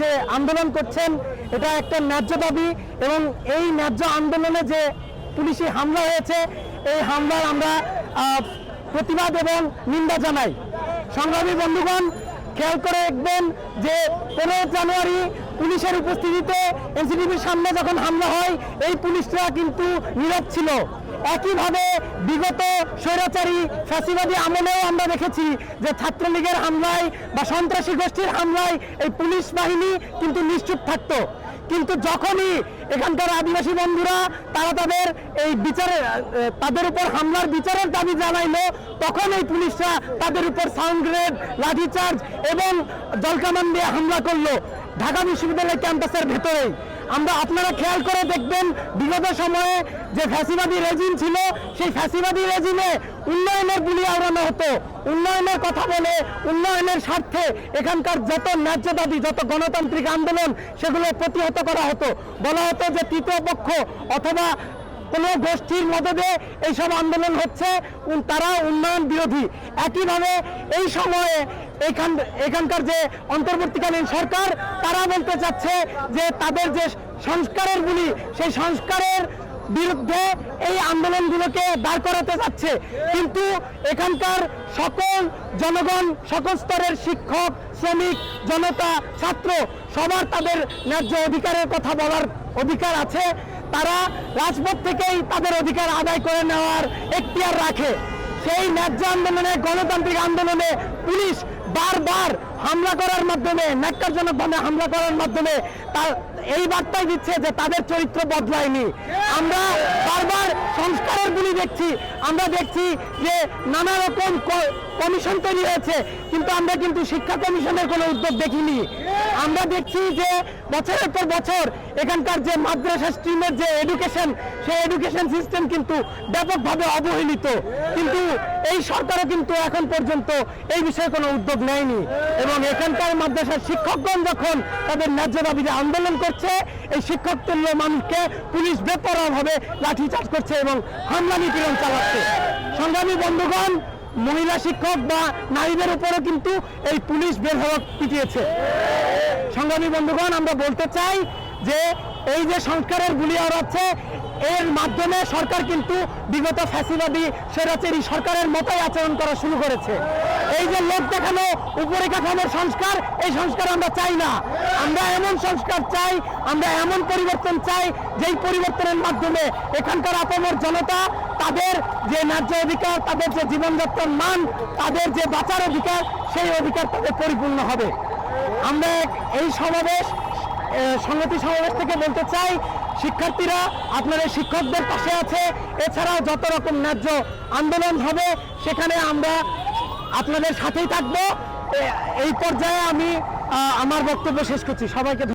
যে আন্দোলন করছেন, এটা একটা ন্যায্য দাবি এবং এই ন্যায্য আন্দোলনে যে পুলিশি হামলা হয়েছে, এই হামলার আমরা প্রতিবাদ এবং নিন্দা জানাই। সংগ্রামী বন্ধুগণ, খেয়াল করে দেখবেন যে পনেরো জানুয়ারি পুলিশের উপস্থিতিতে এনসিটিভির সামনে যখন হামলা হয়, এই পুলিশরা কিন্তু নীরব ছিল। একইভাবে বিগত স্বৈরাচারী ফ্যাসিবাদী আমলেও আমরা দেখেছি যে ছাত্রলীগের হামলায় বা সন্ত্রাসী গোষ্ঠীর হামলায় এই পুলিশ বাহিনী কিন্তু নিশ্চুপ থাকতো। কিন্তু যখনই এখানকার আদিবাসী বন্ধুরা তারা তাদের এই বিচারের আহ, তাদের উপর হামলার বিচারের দাবি জানাইলো তখন এই পুলিশরা তাদের উপর সাউন্ড গ্রেড লাঠিচার্জ এবং জলকামান দিয়ে হামলা করল। ঢাকা বিশ্ববিদ্যালয় ক্যাম্পাসের ভেতরেই। আমরা আপনারা খেয়াল করে দেখবেন, বিগত সময়ে যে ফ্যাসিবাদী রেজিম ছিল, সেই ফ্যাসিবাদী রেজিমে উন্নয়নের বুলি আওড়ানো হতো। উন্নয়নের কথা বলে উন্নয়নের স্বার্থে এখানকার যত ন্যায্য দাবি যত গণতান্ত্রিক আন্দোলন, সেগুলো প্রতিহত করা হতো। বলা হতো যে তৃতীয় পক্ষ অথবা কোনো গোষ্ঠীর মদদে এইসব আন্দোলন হচ্ছে তারা উন্নয়ন বিরোধী। একইভাবে এই সময়ে এখান এখানকার যে অন্তর্বর্তীকালীন সরকার, তারা বলতে চাচ্ছে যে তাদের যে সংস্কারের গুলি সেই সংস্কারের বিরুদ্ধে এই আন্দোলনগুলোকে দাঁড় করাতে যাচ্ছে কিন্তু এখানকার সকল জনগণ, সকল স্তরের শিক্ষক, শ্রমিক, জনতা, ছাত্র, সবার তাদের ন্যায্য অধিকারের কথা বলার অধিকার আছে। তারা রাজপথ থেকেই তাদের অধিকার আদায় করে নেওয়ার এখতিয়ার রাখে। সেই ন্যায্য আন্দোলনে, গণতান্ত্রিক আন্দোলনে পুলিশ বারবার হামলা করার মাধ্যমে ন্যাক্কারজনকভাবে হামলা করার মাধ্যমে তার এই বার্তাই দিচ্ছে যে তাদের চরিত্র বদলায়নি। আমরা বারবার সংস্কারের গুলি দেখছি, আমরা দেখছি যে নানা রকম কমিশন তৈরি হয়েছে, কিন্তু আমরা কিন্তু শিক্ষা কমিশনের কোনো উদ্যোগ দেখিনি। আমরা দেখছি যে বছরের পর বছর এখানকার যে মাদ্রাসা স্ট্রিমের যে এডুকেশন সেই এডুকেশন সিস্টেম কিন্তু ব্যাপকভাবে অবহেলিত। কিন্তু এই সরকারও কিন্তু এখন পর্যন্ত এই বিষয়ে কোনো উদ্যোগ নেয়নি। এবং এখানকার মাদ্রাসার শিক্ষকগণ যখন তাদের ন্যায্য দাবিতে আন্দোলন করছে, এই শিক্ষক তুল্য মানুষকে পুলিশ বেপরোয়াভাবে লাঠিচার্জ করছে এবং হামলা নিপীড়ন চালাচ্ছে। সংগ্রামী বন্ধুগণ মহিলা শিক্ষক বা নারীদের উপরে কিন্তু এই পুলিশ বের হওয়া পিটিয়েছে। সংগ্রামী বন্ধুগণ, আমরা বলতে চাই যে এই যে সংস্কারের গুলি আওড়াচ্ছে এর মাধ্যমে সরকার কিন্তু বিগত ফ্যাসিবাদী স্বৈরাচারী সরকারের মতোই আচরণ করা শুরু করেছে। এই যে লোক দেখানো উপরে কাঠামোর সংস্কার, এই সংস্কার আমরা চাই না। আমরা এমন সংস্কার চাই, আমরা এমন পরিবর্তন চাই, যেই পরিবর্তনের মাধ্যমে এখানকার আপমর জনতা তাদের যে ন্যায্য অধিকার, তাদের যে জীবনযাত্রার মান, তাদের যে বাঁচার অধিকার, সেই অধিকার তাদের পরিপূর্ণ হবে। আমরা এই সমাবেশ সংহতি সমাবেশ থেকে বলতে চাই শিক্ষার্থীরা, আপনাদের শিক্ষকদের পাশে আছে। এছাড়াও যত রকম ন্যায্য আন্দোলন হবে, সেখানে আমরা আপনাদের সাথেই থাকব। এই পর্যায়ে আমি আমার বক্তব্য শেষ করছি। সবাইকে।